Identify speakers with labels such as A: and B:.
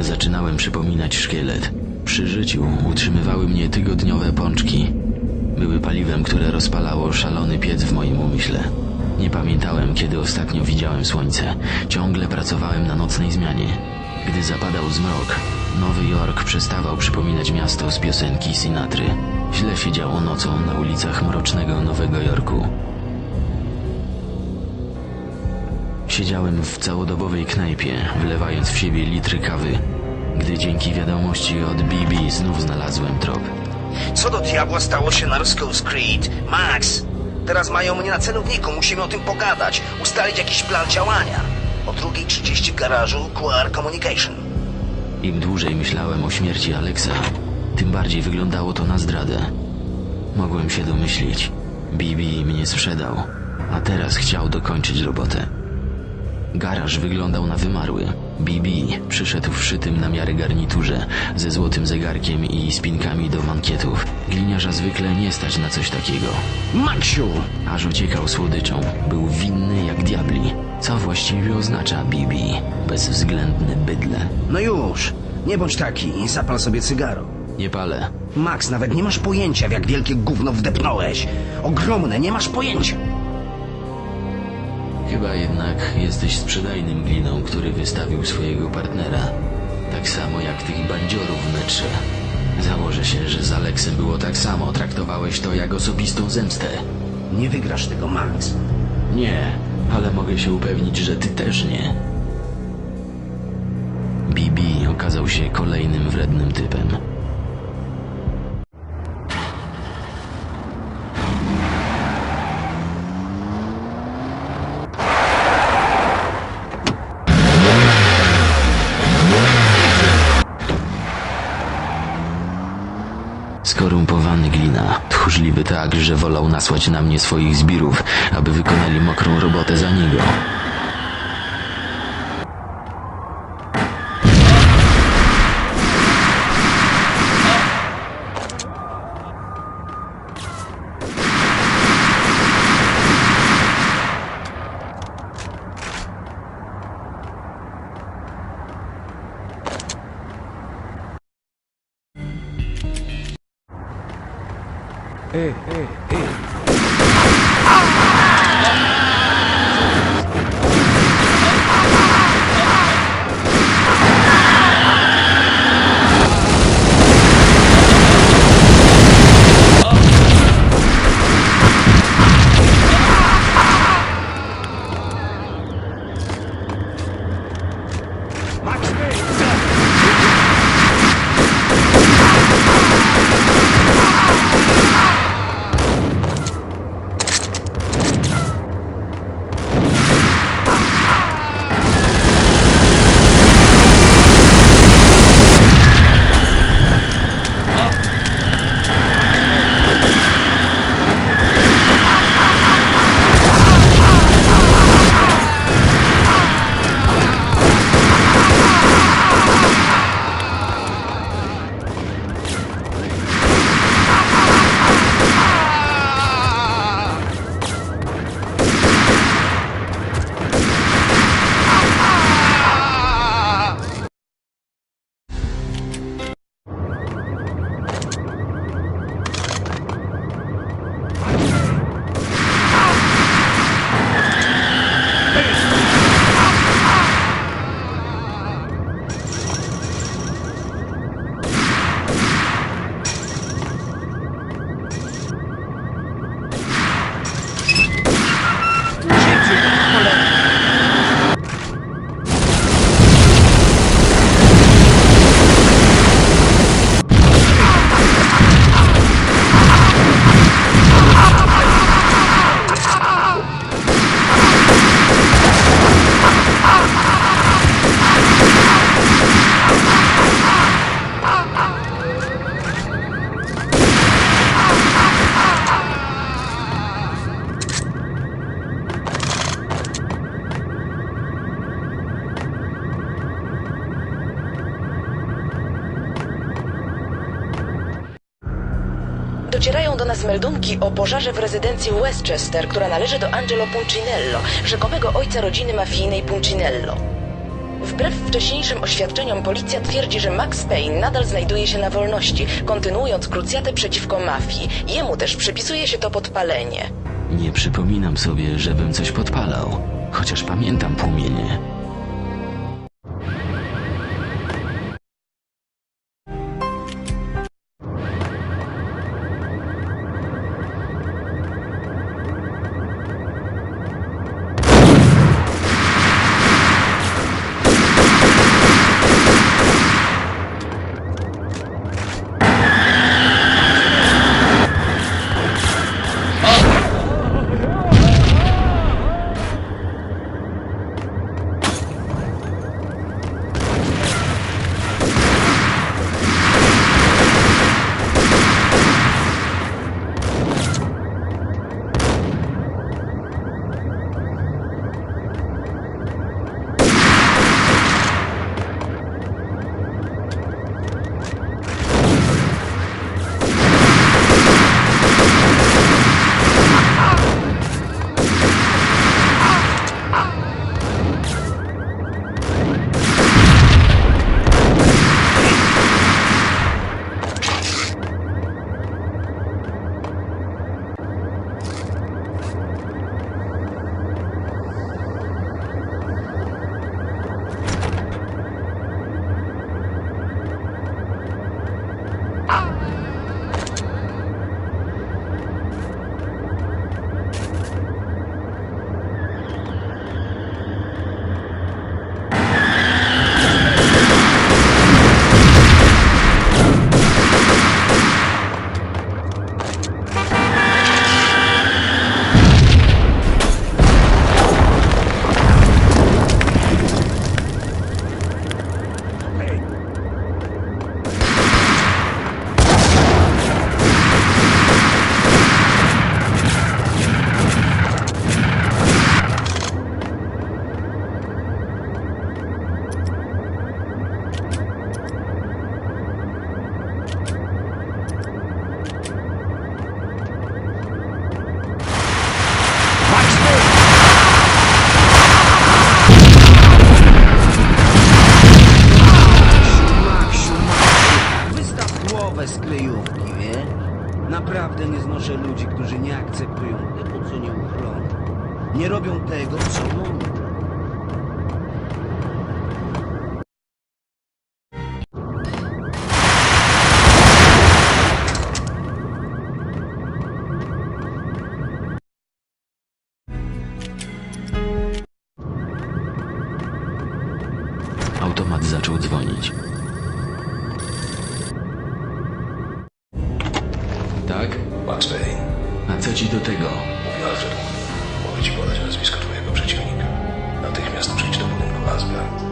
A: Zaczynałem przypominać szkielet. Przy życiu utrzymywały mnie tygodniowe pączki. Były paliwem, które rozpalało szalony piec w moim umyśle. Nie pamiętałem, kiedy ostatnio widziałem słońce. Ciągle pracowałem na nocnej zmianie. Gdy zapadał zmrok, Nowy Jork przestawał przypominać miasto z piosenki Sinatry. Źle się działo nocą na ulicach mrocznego Nowego Jorku. Siedziałem w całodobowej knajpie, wlewając w siebie litry kawy, gdy dzięki wiadomości od BB znów znalazłem trop.
B: Co do diabła stało się na Roscoe's Creed? Max! Teraz mają mnie na celowniku, musimy o tym pogadać, ustalić jakiś plan działania. O 2.30 w garażu QR Communication.
A: Im dłużej myślałem o śmierci Alexa, tym bardziej wyglądało to na zdradę. Mogłem się domyślić. BB mnie sprzedał, a teraz chciał dokończyć robotę. Garaż wyglądał na wymarły. BB przyszedł w szytym na miarę garniturze, ze złotym zegarkiem i spinkami do mankietów. Gliniarza zwykle nie stać na coś takiego.
B: Maxiu!
A: Aż uciekał słodyczą. Był winny jak diabli. Co właściwie oznacza BB? Bezwzględny bydle.
B: No już, nie bądź taki, zapal sobie cygaro.
A: Nie palę.
B: Max, nawet nie masz pojęcia, w jak wielkie gówno wdepnąłeś. Ogromne, nie masz pojęcia.
A: Chyba jednak jesteś sprzedajnym gliną, który wystawił swojego partnera. Tak samo jak tych bandziorów w metrze. Założę się, że z Aleksem było tak samo. Traktowałeś to jak osobistą zemstę.
B: Nie wygrasz tego, Max.
A: Nie, ale mogę się upewnić, że ty też nie. Bibi okazał się kolejnym wrednym typem. Glina, tchórzliwy tak, że wolał nasłać na mnie swoich zbirów, aby wykonali mokrą robotę za niego.
B: Max,
C: Docierają do nas meldunki o pożarze w rezydencji Westchester, która należy do Angelo Puncinello, rzekomego ojca rodziny mafijnej Puncinello. Wbrew wcześniejszym oświadczeniom, policja twierdzi, że Max Payne nadal znajduje się na wolności, kontynuując krucjatę przeciwko mafii. Jemu też przypisuje się to podpalenie.
A: Nie przypominam sobie, żebym coś podpalał. Chociaż pamiętam płomienie.
B: Naprawdę nie znoszę ludzi, którzy nie akceptują tego, co nieuchronne. Nie robią tego, co mądre.
A: Automat zaczął dzwonić. Tak?
D: Max Payne.
A: A co ci do tego?
D: Mówi Alfred Wood. Mogę ci podać nazwisko twojego przeciwnika. Natychmiast przyjdź do budynku Asgard.